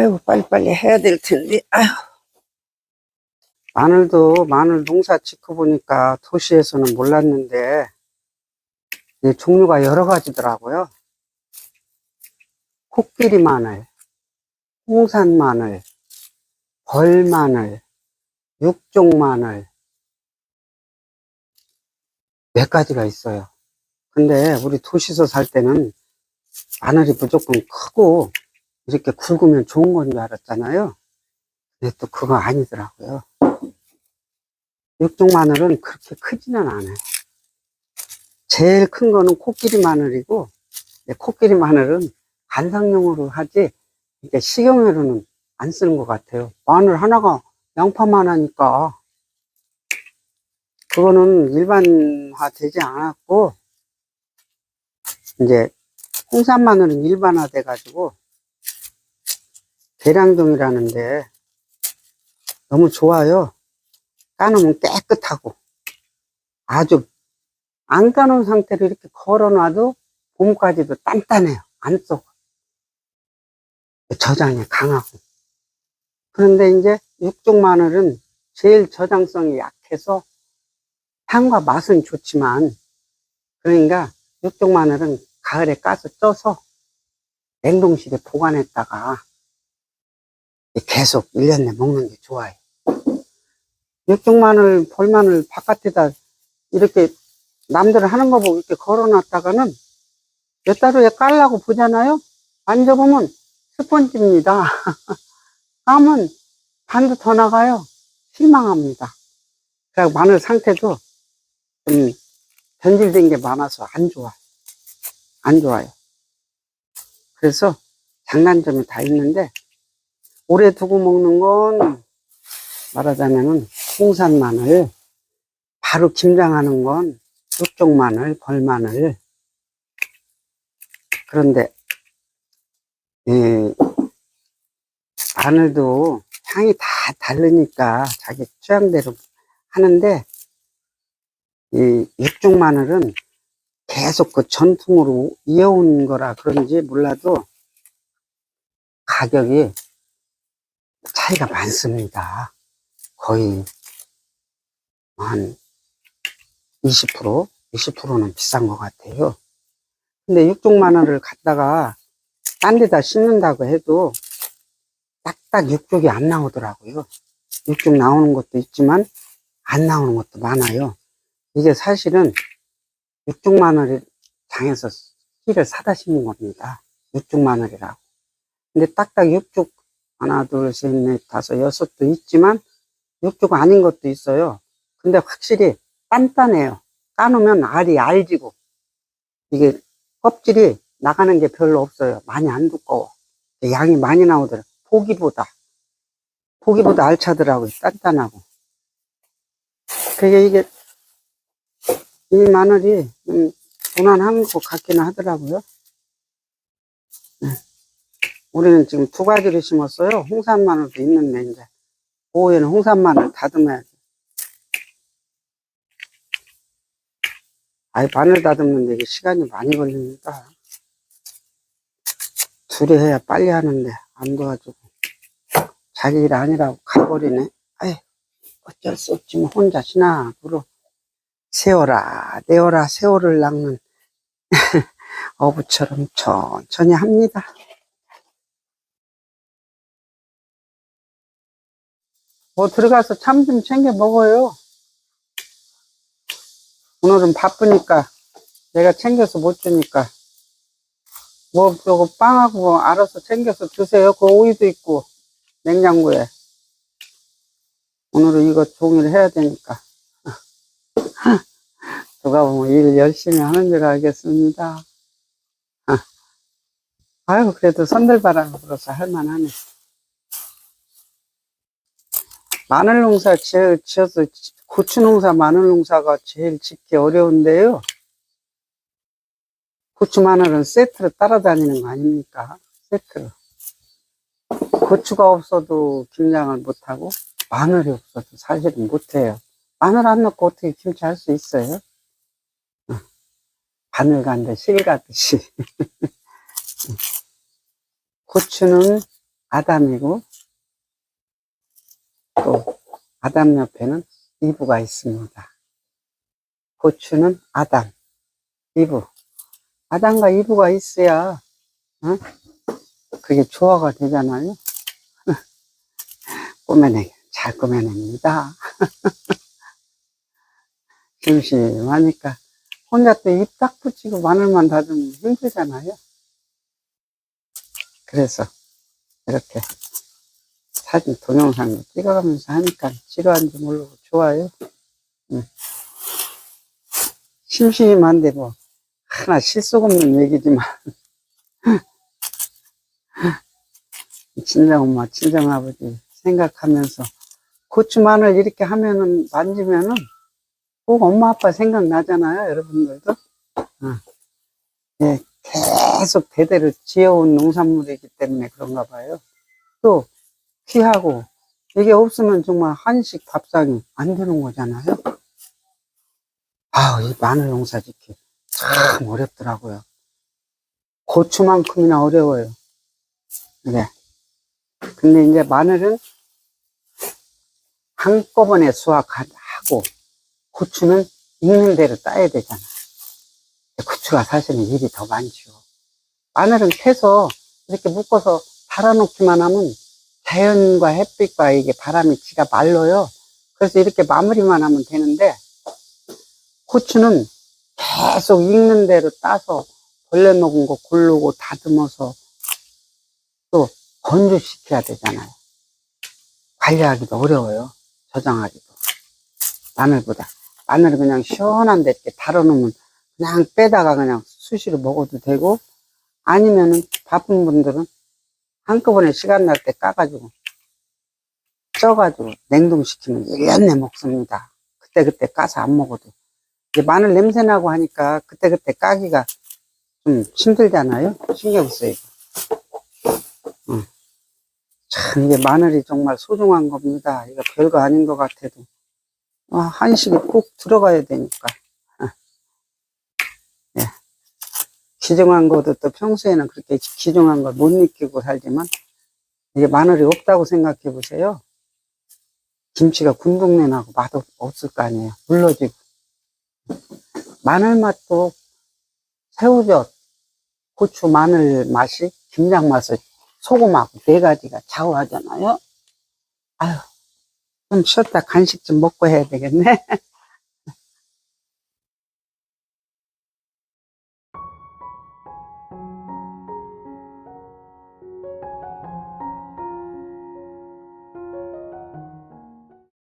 아이고, 빨리빨리 해야 될 텐데, 아휴. 마늘도 마늘 농사 짓고 보니까 도시에서는 몰랐는데, 이 종류가 여러 가지더라고요. 코끼리 마늘, 홍산 마늘, 벌 마늘, 육종 마늘, 몇 가지가 있어요. 근데 우리 도시에서 살 때는 마늘이 무조건 크고 이렇게 굵으면 좋은 건 줄 알았잖아요. 근데 또 그거 아니더라고요. 육종 마늘은 그렇게 크지는 않아요. 제일 큰 거는 코끼리 마늘이고, 네, 코끼리 마늘은 간상용으로 하지, 이게 식용유로는 안 쓰는 것 같아요. 마늘 하나가 양파만 하니까, 그거는 일반화 되지 않았고, 이제 홍산 마늘은 일반화 돼가지고, 계량동이라는데, 너무 좋아요. 까놓으면 깨끗하고, 아주 안 까놓은 상태로 이렇게 걸어놔도 봄까지도 단단해요. 안 썩어. 저장이 강하고. 그런데 이제 육종 마늘은 제일 저장성이 약해서 향과 맛은 좋지만, 그러니까 육종 마늘은 가을에 까서 쪄서 냉동실에 보관했다가 계속 1년 내 먹는 게 좋아요. 육종 마늘, 볼마늘 바깥에다 이렇게 남들 하는 거 보고 이렇게 걸어놨다가는 몇 달 후에 깔라고 보잖아요? 만져보면 스펀지입니다. 까면 반도 더 나가요. 실망합니다. 그리고 마늘 상태도 좀 변질된 게 많아서 안 좋아. 안 좋아요. 그래서 장단점이 다 있는데 오래 두고 먹는 건 말하자면은 홍산 마늘, 바로 김장하는 건 육종 마늘, 벌 마늘. 그런데, 이 마늘도 향이 다 다르니까 자기 취향대로 하는데, 이 육종 마늘은 계속 그 전통으로 이어온 거라 그런지 몰라도 가격이 차이가 많습니다. 거의 한 20%, 20%는 비싼 것 같아요. 근데 육종 마늘을 갖다가 딴 데다 심는다고 해도 딱딱 육종이 안 나오더라고요. 육종 나오는 것도 있지만 안 나오는 것도 많아요. 이게 사실은 육종 마늘을 장에서 씨를 사다 심은 겁니다. 육종 마늘이라고. 근데 딱딱 육종 하나, 둘, 셋, 넷, 다섯, 여섯도 있지만 육종 아닌 것도 있어요. 근데 확실히 단단해요. 까놓으면 알이 알지고 이게 껍질이 나가는 게 별로 없어요. 많이 안 두꺼워. 양이 많이 나오더라. 보기보다 보기보다 알차더라고요. 단단하고. 그게 이게 이 마늘이 좀 무난한 것 같기는 하더라고요. 네. 우리는 지금 두 가지를 심었어요. 홍산 마늘도 있는데 이제 오후에는 홍산 마늘 다듬어야 돼. 아이 마늘 다듬는데 이게 시간이 많이 걸립니다. 둘이 해야 빨리 하는데 안 도와주고 자기 일 아니라고 가버리네. 아이 어쩔 수 없지 뭐 혼자 신학으로 세워라 내어라 세월을 낚는 어부처럼 천천히 합니다. 뭐 들어가서 참 좀 챙겨 먹어요. 오늘은 바쁘니까 내가 챙겨서 못 주니까 뭐 요거 빵하고 뭐 알아서 챙겨서 드세요. 그 오이도 있고 냉장고에 오늘은 이거 종일 해야 되니까 누가 보면 일 열심히 하는 줄 알겠습니다. 아. 아유 그래도 선들바람 불어서 할만하네. 마늘 농사 지어, 지어서 고추 농사, 마늘 농사가 제일 짓기 어려운데요. 고추, 마늘은 세트로 따라다니는 거 아닙니까? 세트로. 고추가 없어도 김장을 못하고, 마늘이 없어도 사실은 못해요. 마늘 안 넣고 어떻게 김치 할 수 있어요? 어. 바늘 간데 실 가듯이. 고추는 아담이고, 또 아담 옆에는 이브가 있습니다. 고추는 아담, 이브. 아담과 이브가 있어야, 어? 그게 조화가 되잖아요. 꾸며내, 잘 꾸며냅니다. 심심하니까 혼자 또 입 딱 붙이고 마늘만 다듬으면 힘들잖아요. 그래서 이렇게 사진 동영상도 찍어가면서 하니까 지루한지 모르고 좋아요. 응. 심심한데 뭐 하나 실속 없는 얘기지만 친정엄마 친정아버지 생각하면서 고추 마늘 이렇게 하면은 만지면은 꼭 엄마 아빠 생각나잖아요 여러분들도 어. 예, 계속 대대로 지어온 농산물이기 때문에 그런가 봐요 또 귀하고 이게 없으면 정말 한식 밥상이 안 되는 거잖아요 아우 이 마늘 농사 짓기 참 어렵더라고요 고추만큼이나 어려워요 네. 근데 이제 마늘은 한꺼번에 수확하고 고추는 익는 대로 따야 되잖아. 고추가 사실은 일이 더 많죠. 마늘은 캐서 이렇게 묶어서 달아놓기만 하면 자연과 햇빛과 이게 바람이 지가 말라요. 그래서 이렇게 마무리만 하면 되는데 고추는 계속 익는 대로 따서 벌레 먹은 거 고르고 다듬어서 또 건조시켜야 되잖아요. 관리하기도 어려워요. 저장하기도. 마늘보다. 마늘은 그냥 시원한데 이렇게 달아놓으면 그냥 빼다가 그냥 수시로 먹어도 되고 아니면은 바쁜 분들은 한꺼번에 시간 날 때 까가지고 쪄가지고 냉동시키면 1년 내 먹습니다. 그때그때 까서 안 먹어도. 이제 마늘 냄새 나고 하니까 그때그때 까기가 좀 힘들잖아요. 신경 쓰이고. 응. 참, 이게 마늘이 정말 소중한 겁니다. 이거 별거 아닌 것 같아도. 아, 한식이 꼭 들어가야 되니까. 아. 예. 기종한 것도 또 평소에는 그렇게 기종한 걸 못 느끼고 살지만, 이게 마늘이 없다고 생각해 보세요. 김치가 군동내 나고 맛 없- 없을 거 아니에요. 물러지고. 마늘 맛도 새우젓, 고추, 마늘 맛이 김장 맛을 소금하고 네 가지가 좌우하잖아요. 아유, 좀 쉬었다 간식 좀 먹고 해야 되겠네.